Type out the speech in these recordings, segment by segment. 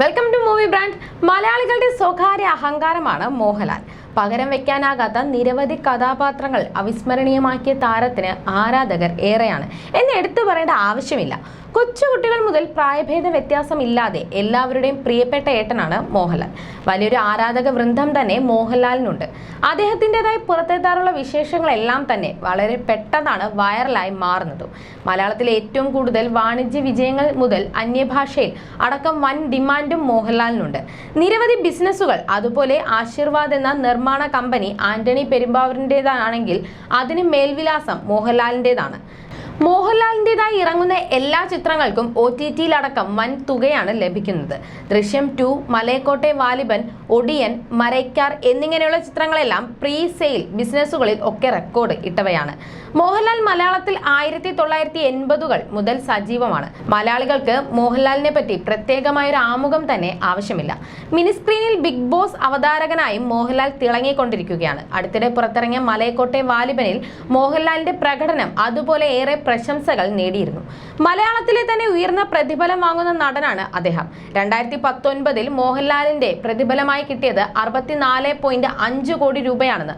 Welcome to movie brand മലയാളികളുടെ സ്വകാര്യ അഹങ്കാരമാണ് മോഹൻലാൽ. പകരം വെക്കാനാകാത്ത നിരവധി കഥാപാത്രങ്ങൾ അവിസ്മരണീയമാക്കിയ താരത്തിന് ആരാധകർ ഏറെയാണ്. എന്ന് എടുത്തു പറയേണ്ട ആവശ്യമില്ല. കൊച്ചുകുട്ടികൾ മുതൽ പ്രായഭേദ വ്യത്യാസമില്ലാതെ എല്ലാവരുടെയും പ്രിയപ്പെട്ട ഏട്ടനാണ് മോഹൻലാൽ. വലിയൊരു ആരാധക വൃന്ദം തന്നെ മോഹൻലാലിനുണ്ട്. അദ്ദേഹത്തിന്റെതായി പുറത്തെത്താറുള്ള വിശേഷങ്ങളെല്ലാം തന്നെ വളരെ പെട്ടെന്നാണ് വൈറലായി മാറുന്നതും. മലയാളത്തിലെ ഏറ്റവും കൂടുതൽ വാണിജ്യ വിജയങ്ങൾ മുതൽ അന്യഭാഷയിൽ അടക്കം വൻ ഡിമാൻഡും മോഹൻലാലിനുണ്ട്. നിരവധി ബിസിനസ്സുകൾ അതുപോലെ ആശീർവാദ് എന്ന നിർമ്മാണ കമ്പനി ആന്റണി പെരുമ്പാവൂരിന്റെതാണെങ്കിൽ അതിന് മേൽവിലാസം മോഹൻലാലിന്റെതാണ്. മോഹൻലാലിന്റെതായി ഇറങ്ങുന്ന എല്ലാ ചിത്രങ്ങൾക്കും ഒ ടി ടിയിലടക്കം വൻ തുകയാണ് ലഭിക്കുന്നത്. ദൃശ്യം ടു മലയക്കോട്ടെ വാലിബൻ ഒടിയൻ മരയ്ക്കാർ എന്നിങ്ങനെയുള്ള ചിത്രങ്ങളെല്ലാം പ്രീ സെയിൽ ബിസിനസ്സുകളിൽ ഒക്കെ റെക്കോർഡ് ഇട്ടവയാണ്. മോഹൻലാൽ മലയാളത്തിൽ ആയിരത്തി തൊള്ളായിരത്തി എൺപതുകൾ മുതൽ സജീവമാണ്. മലയാളികൾക്ക് മോഹൻലാലിനെ പറ്റി പ്രത്യേകമായ ഒരു ആമുഖം തന്നെ ആവശ്യമില്ല. മിനിസ്ക്രീനിൽ ബിഗ് ബോസ് അവതാരകനായും മോഹൻലാൽ തിളങ്ങിക്കൊണ്ടിരിക്കുകയാണ്. അടുത്തിടെ പുറത്തിറങ്ങിയ മലയക്കോട്ടെ വാലിബനിൽ മോഹൻലാലിന്റെ പ്രകടനം അതുപോലെ ഏറെ പ്രശംസകൾ നേടിയിരുന്നു. മലയാളത്തിലെ തന്നെ ഉയർന്ന പ്രതിഫലം വാങ്ങുന്ന നടനാണ് അദ്ദേഹം. രണ്ടായിരത്തി പത്തൊൻപതിൽ മോഹൻലാലിന്റെ പ്രതിഫലമായി കിട്ടിയത് അറുപത്തിനാല് പോയിന്റ് അഞ്ച് കോടി രൂപയാണെന്ന്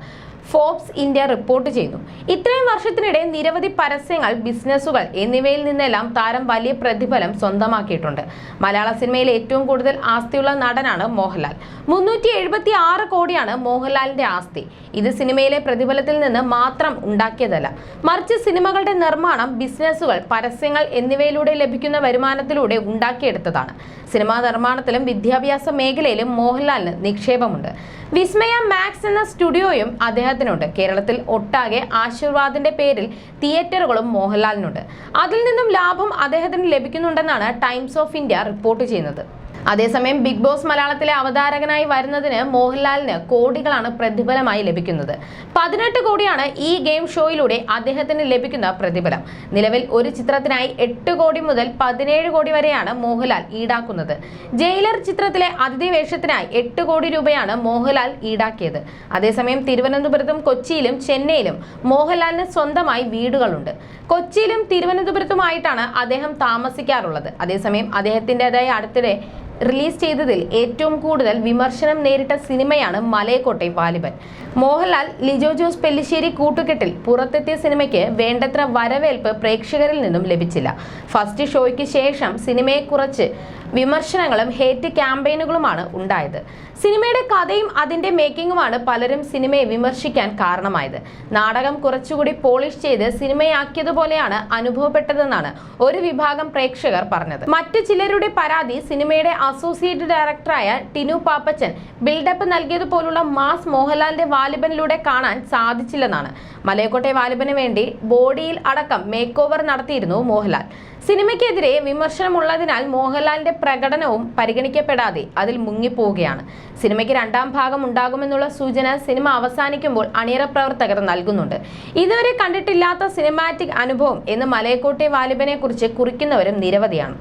ഫോബ്സ് ഇന്ത്യ റിപ്പോർട്ട് ചെയ്യുന്നു. ഇത്രയും വർഷത്തിനിടെ നിരവധി പരസ്യങ്ങൾ ബിസിനസ്സുകൾ എന്നിവയിൽ നിന്നെല്ലാം താരം വലിയ പ്രതിഫലം സ്വന്തമാക്കിയിട്ടുണ്ട്. മലയാള സിനിമയിൽ ഏറ്റവും കൂടുതൽ ആസ്തിയുള്ള നടനാണ് മോഹൻലാൽ. മുന്നൂറ്റി എഴുപത്തി ആറ് കോടിയാണ് മോഹൻലാലിന്റെ ആസ്തി. ഇത് സിനിമയിലെ പ്രതിഫലത്തിൽ നിന്ന് മാത്രം ഉണ്ടാക്കിയതല്ല. മറിച്ച് സിനിമകളുടെ നിർമ്മാണം ബിസിനസ്സുകൾ പരസ്യങ്ങൾ എന്നിവയിലൂടെ ലഭിക്കുന്ന വരുമാനത്തിലൂടെ ഉണ്ടാക്കിയെടുത്തതാണ്. സിനിമാ നിർമ്മാണത്തിലും വിദ്യാഭ്യാസ മേഖലയിലും മോഹൻലാലിന് നിക്ഷേപമുണ്ട്. വിസ്മയ മാക്സ് എന്ന സ്റ്റുഡിയോയും അദ്ദേഹത്തിനുണ്ട്. കേരളത്തിൽ ഒട്ടാകെ ആശീർവാദിന്റെ പേരിൽ തിയേറ്ററുകളും മോഹൻലാലിനുണ്ട്. അതിൽ നിന്നും ലാഭം അദ്ദേഹത്തിന് ലഭിക്കുന്നുണ്ടെന്നാണ് ടൈംസ് ഓഫ് ഇന്ത്യ റിപ്പോർട്ട് ചെയ്യുന്നത്. അതേസമയം ബിഗ് ബോസ് മലയാളത്തിലെ അവതാരകനായി വരുന്നതിന് മോഹൻലാലിന് കോടികളാണ് പ്രതിഫലമായി ലഭിക്കുന്നത്. പതിനെട്ട് കോടിയാണ് ഈ ഗെയിം ഷോയിലൂടെ അദ്ദേഹത്തിന് ലഭിക്കുന്ന പ്രതിഫലം. നിലവിൽ ഒരു ചിത്രത്തിനായി എട്ട് കോടി മുതൽ പതിനേഴ് കോടി വരെയാണ് മോഹൻലാൽ ഈടാക്കുന്നത്. ജയിലർ ചിത്രത്തിലെ അതിഥി വേഷത്തിനായി എട്ട് കോടി രൂപയാണ് മോഹൻലാൽ ഈടാക്കിയത്. അതേസമയം തിരുവനന്തപുരത്തും കൊച്ചിയിലും ചെന്നൈയിലും മോഹൻലാലിന് സ്വന്തമായി വീടുകളുണ്ട്. കൊച്ചിയിലും തിരുവനന്തപുരത്തുമായിട്ടാണ് അദ്ദേഹം താമസിക്കാറുള്ളത്. അതേസമയം അദ്ദേഹത്തിന്റെതായ അടുത്തിടെ റിലീസ് ചെയ്തതിൽ ഏറ്റവും കൂടുതൽ വിമർശനം നേരിട്ട സിനിമയാണ് മലയക്കോട്ടെ വാലിബൻ. മോഹൻലാൽ ലിജോ ജോസ് പെല്ലിശ്ശേരി കൂട്ടുകെട്ടിൽ പുറത്തെത്തിയ സിനിമയ്ക്ക് വേണ്ടത്ര വരവേൽപ്പ് പ്രേക്ഷകരിൽ നിന്നും ലഭിച്ചില്ല. ഫസ്റ്റ് ഷോയ്ക്ക് ശേഷം സിനിമയെക്കുറിച്ച് വിമർശനങ്ങളും ഹേറ്റ് ക്യാമ്പയിനുകളുമാണ് ഉണ്ടായത്. സിനിമയുടെ കഥയും അതിന്റെ മേക്കിങ്ങുമാണ് പലരും സിനിമയെ വിമർശിക്കാൻ കാരണമായത്. നാടകം കുറച്ചുകൂടി പോളിഷ് ചെയ്ത് സിനിമയാക്കിയതുപോലെയാണ് അനുഭവപ്പെട്ടതെന്നാണ് ഒരു വിഭാഗം പ്രേക്ഷകർ പറഞ്ഞത്. മറ്റു ചിലരുടെ പരാതി സിനിമയുടെ അസോസിയേറ്റ് ഡയറക്ടറായ ടിനു പാപ്പച്ചൻ ബിൽഡപ്പ് നൽകിയതുപോലുള്ള മാസ് മോഹൻലാലിന്റെ വാലിബനിലൂടെ കാണാൻ സാധിച്ചില്ലെന്നാണ്. മലയക്കോട്ടെ വാലിബന് വേണ്ടി ബോഡിയിൽ അടക്കം മേക്ക് ഓവർ നടത്തിയിരുന്നു മോഹൻലാൽ. സിനിമയ്ക്കെതിരെ വിമർശനമുള്ളതിനാൽ മോഹൻലാലിന്റെ പ്രകടനവും പരിഗണിക്കപ്പെടാതെ അതിൽ മുങ്ങിപ്പോവുകയാണ്. സിനിമയ്ക്ക് രണ്ടാം ഭാഗം ഉണ്ടാകുമെന്നുള്ള സൂചന സിനിമ അവസാനിക്കുമ്പോൾ അണിയറ പ്രവർത്തകർ നൽകുന്നുണ്ട്. ഇതുവരെ കണ്ടിട്ടില്ലാത്ത സിനിമാറ്റിക് അനുഭവം എന്ന് മലയക്കോട്ടെ വാലിബനെ കുറിച്ച് കുറിക്കുന്നവരും നിരവധിയാണ്.